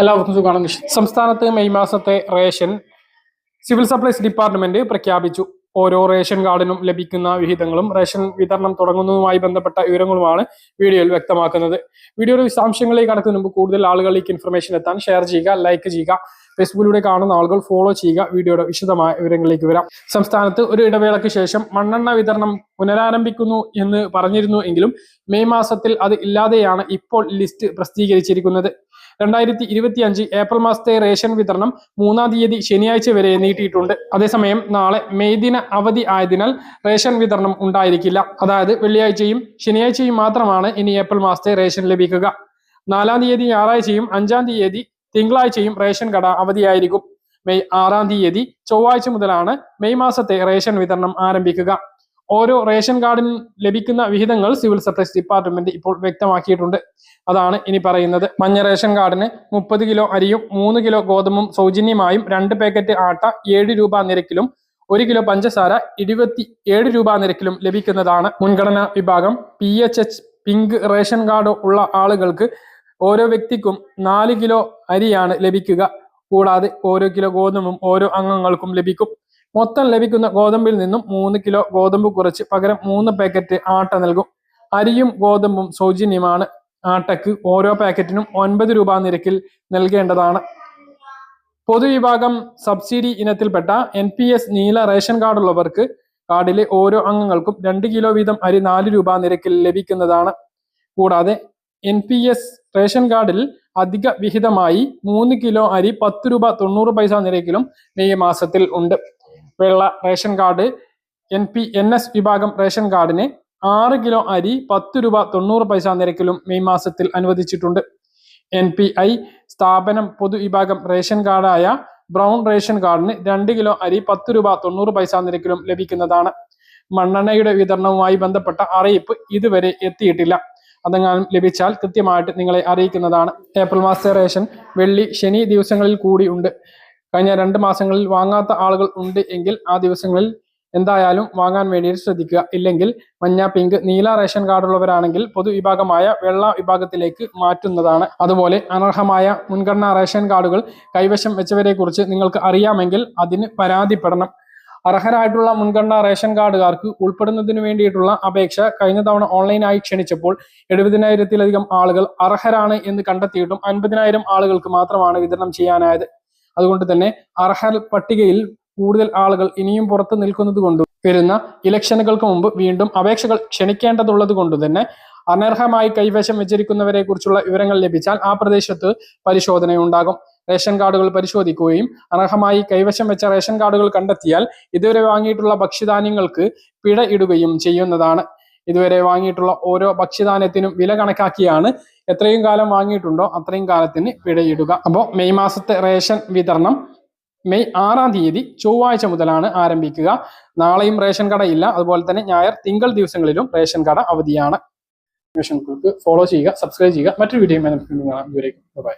എല്ലാവർക്കും സുഖമാണ് സംസ്ഥാനത്ത് മെയ് മാസത്തെ റേഷൻ സിവിൽ സപ്ലൈസ് ഡിപ്പാർട്ട്മെന്റ് പ്രഖ്യാപിച്ചു. ഓരോ റേഷൻ കാർഡിനും ലഭിക്കുന്ന വിഹിതങ്ങളും റേഷൻ വിതരണം തുടങ്ങുന്നതുമായി ബന്ധപ്പെട്ട വിവരങ്ങളുമാണ് വീഡിയോയിൽ വ്യക്തമാക്കുന്നത്. വീഡിയോയുടെ വിശദാംശങ്ങളിലേക്ക് കടക്കുന്നതിന് മുമ്പ് കൂടുതൽ ആളുകളിലേക്ക് ഇൻഫർമേഷൻ എത്താൻ ഷെയർ ചെയ്യുക ലൈക്ക് ചെയ്യുക ഫേസ്ബുക്കിലൂടെ കാണുന്ന ആളുകൾ ഫോളോ ചെയ്യുക. വീഡിയോയുടെ വിശദമായ വിവരങ്ങളിലേക്ക് വരാം. സംസ്ഥാനത്ത് ഒരു ഇടവേളയ്ക്ക് ശേഷം മണ്ണെണ്ണ വിതരണം പുനരാരംഭിക്കുന്നു എന്ന് പറഞ്ഞിരുന്നു എങ്കിലും മെയ് മാസത്തിൽ അത് ഇല്ലാതെയാണ് ഇപ്പോൾ ലിസ്റ്റ് പ്രസിദ്ധീകരിച്ചിരിക്കുന്നത്. രണ്ടായിരത്തി ഇരുപത്തി അഞ്ച് ഏപ്രിൽ മാസത്തെ റേഷൻ വിതരണം മൂന്നാം തീയതി ശനിയാഴ്ച വരെ നീട്ടിയിട്ടുണ്ട്. അതേസമയം നാളെ മെയ് ദിന അവധി ആയതിനാൽ റേഷൻ വിതരണം ഉണ്ടായിരിക്കില്ല. അതായത് വെള്ളിയാഴ്ചയും ശനിയാഴ്ചയും മാത്രമാണ് ഇനി ഏപ്രിൽ മാസത്തെ റേഷൻ ലഭിക്കുക. നാലാം തീയതി ഞായറാഴ്ചയും അഞ്ചാം തീയതി തിങ്കളാഴ്ചയും റേഷൻ കട അവധിയായിരിക്കും. മെയ് ആറാം തീയതി ചൊവ്വാഴ്ച മുതലാണ് മെയ് മാസത്തെ റേഷൻ വിതരണം ആരംഭിക്കുക. ഓരോ റേഷൻ കാർഡിനും ലഭിക്കുന്ന വിഹിതങ്ങൾ സിവിൽ സപ്ലൈസ് ഡിപ്പാർട്ട്മെന്റ് ഇപ്പോൾ വ്യക്തമാക്കിയിട്ടുണ്ട്. അതാണ് ഇനി പറയുന്നത്. മഞ്ഞ റേഷൻ കാർഡിന് മുപ്പത് കിലോ അരിയും മൂന്ന് കിലോ ഗോതമ്പും സൗജന്യമായും രണ്ട് പാക്കറ്റ് ആട്ട ഏഴ് രൂപ നിരക്കിലും ഒരു കിലോ പഞ്ചസാര ഇരുപത്തി ഏഴ് രൂപ നിരക്കിലും ലഭിക്കുന്നതാണ്. മുൻഗണനാ വിഭാഗം P H H pink ration card ഉള്ള ആളുകൾക്ക് ഓരോ വ്യക്തിക്കും നാല് കിലോ അരിയാണ് ലഭിക്കുക. കൂടാതെ ഓരോ കിലോ ഗോതമ്പും ഓരോ അംഗങ്ങൾക്കും ലഭിക്കും. മൊത്തം ലഭിക്കുന്ന ഗോതമ്പിൽ നിന്നും മൂന്ന് കിലോ ഗോതമ്പ് കുറച്ച് പകരം മൂന്ന് പാക്കറ്റ് ആട്ട നൽകും. അരിയും ഗോതമ്പും സൗജന്യമാണ്. ആട്ടയ്ക്ക് ഓരോ പാക്കറ്റിനും ഒൻപത് രൂപ നിരക്കിൽ നൽകേണ്ടതാണ്. പൊതുവിഭാഗം സബ്സിഡി ഇനത്തിൽപ്പെട്ട എൻ പി എസ് നീല റേഷൻ കാർഡുള്ളവർക്ക് കാർഡിലെ ഓരോ അംഗങ്ങൾക്കും രണ്ട് കിലോ വീതം അരി നാല് രൂപ നിരക്കിൽ ലഭിക്കുന്നതാണ്. കൂടാതെ എൻ പി എസ് റേഷൻ കാർഡിൽ അധിക വിഹിതമായി മൂന്ന് കിലോ അരി പത്ത് രൂപ തൊണ്ണൂറ് പൈസ നിരക്കിലും മെയ് മാസത്തിൽ ഉണ്ട്. വെള്ള ration card N P N S വിഭാഗം റേഷൻ കാർഡിന് ആറ് കിലോ അരി പത്ത് രൂപ തൊണ്ണൂറ് പൈസ നിരക്കിലും മെയ് മാസത്തിൽ അനുവദിച്ചിട്ടുണ്ട്. എൻ പി ഐ സ്ഥാപനം പൊതുവിഭാഗം റേഷൻ കാർഡായ ബ്രൗൺ റേഷൻ കാർഡിന് രണ്ട് കിലോ അരി പത്ത് രൂപ തൊണ്ണൂറ് പൈസ നിരക്കിലും ലഭിക്കുന്നതാണ്. മണ്ണെണ്ണയുടെ വിതരണവുമായി ബന്ധപ്പെട്ട അറിയിപ്പ് ഇതുവരെ എത്തിയിട്ടില്ല. അതെങ്ങാനും ലഭിച്ചാൽ കൃത്യമായിട്ട് നിങ്ങളെ അറിയിക്കുന്നതാണ്. ഏപ്രിൽ മാസത്തെ റേഷൻ വെള്ളി ശനി ദിവസങ്ങളിൽ കൂടി ഉണ്ട്. കഴിഞ്ഞ രണ്ട് മാസങ്ങളിൽ വാങ്ങാത്ത ആളുകൾ ഉണ്ട് എങ്കിൽ ആ ദിവസങ്ങളിൽ എന്തായാലും വാങ്ങാൻ വേണ്ടിയിട്ട് ശ്രദ്ധിക്കുക. ഇല്ലെങ്കിൽ മഞ്ഞ പിങ്ക് നീല റേഷൻ കാർഡുള്ളവരാണെങ്കിൽ പൊതുവിഭാഗമായ വെള്ള വിഭാഗത്തിലേക്ക് മാറ്റുന്നതാണ്. അതുപോലെ അനർഹമായ മുൻഗണനാ റേഷൻ കാർഡുകൾ കൈവശം വെച്ചവരെ കുറിച്ച് നിങ്ങൾക്ക് അറിയാമെങ്കിൽ അതിന് പരാതിപ്പെടണം. അർഹരായിട്ടുള്ള മുൻഗണനാ റേഷൻ കാർഡുകാർക്ക് ഉൾപ്പെടുന്നതിന് വേണ്ടിയിട്ടുള്ള അപേക്ഷ കഴിഞ്ഞ തവണ ഓൺലൈനായി ക്ഷണിച്ചപ്പോൾ എഴുപതിനായിരത്തിലധികം ആളുകൾ അർഹരാണ് എന്ന് കണ്ടെത്തിയിട്ടും അൻപതിനായിരം ആളുകൾക്ക് മാത്രമാണ് വിതരണം ചെയ്യാനായത്. അതുകൊണ്ട് തന്നെ അർഹർ പട്ടികയിൽ കൂടുതൽ ആളുകൾ ഇനിയും പുറത്തു നിൽക്കുന്നത് കൊണ്ടും വരുന്ന ഇലക്ഷനുകൾക്ക് മുമ്പ് വീണ്ടും അപേക്ഷകൾ ക്ഷണിക്കേണ്ടതുള്ളത് കൊണ്ട് തന്നെ അനർഹമായി കൈവശം വെച്ചിരിക്കുന്നവരെ കുറിച്ചുള്ള വിവരങ്ങൾ ലഭിച്ചാൽ ആ പ്രദേശത്ത് പരിശോധനയുണ്ടാകും. റേഷൻ കാർഡുകൾ പരിശോധിക്കുകയും അനർഹമായി കൈവശം വെച്ച റേഷൻ കാർഡുകൾ കണ്ടെത്തിയാൽ ഇതുവരെ വാങ്ങിയിട്ടുള്ള ഭക്ഷ്യധാന്യങ്ങൾക്ക് പിഴ ഇടുകയും ചെയ്യുന്നതാണ്. ഇതുവരെ വാങ്ങിയിട്ടുള്ള ഓരോ ഭക്ഷ്യധാന്യത്തിനും വില കണക്കാക്കിയാണ് എത്രയും കാലം വാങ്ങിയിട്ടുണ്ടോ അത്രയും കാലത്തിന് പിഴയിടുക. അപ്പോൾ മെയ് മാസത്തെ റേഷൻ വിതരണം മെയ് ആറാം തീയതി ചൊവ്വാഴ്ച മുതലാണ് ആരംഭിക്കുക. നാളെയും റേഷൻ കട ഇല്ല. അതുപോലെ തന്നെ ഞായർ തിങ്കൾ ദിവസങ്ങളിലും റേഷൻ കട അവധിയാണ്. ഫോളോ ചെയ്യുക സബ്സ്ക്രൈബ് ചെയ്യുക. മറ്റൊരു വീഡിയോ ഇതുവരേക്കും. ബൈ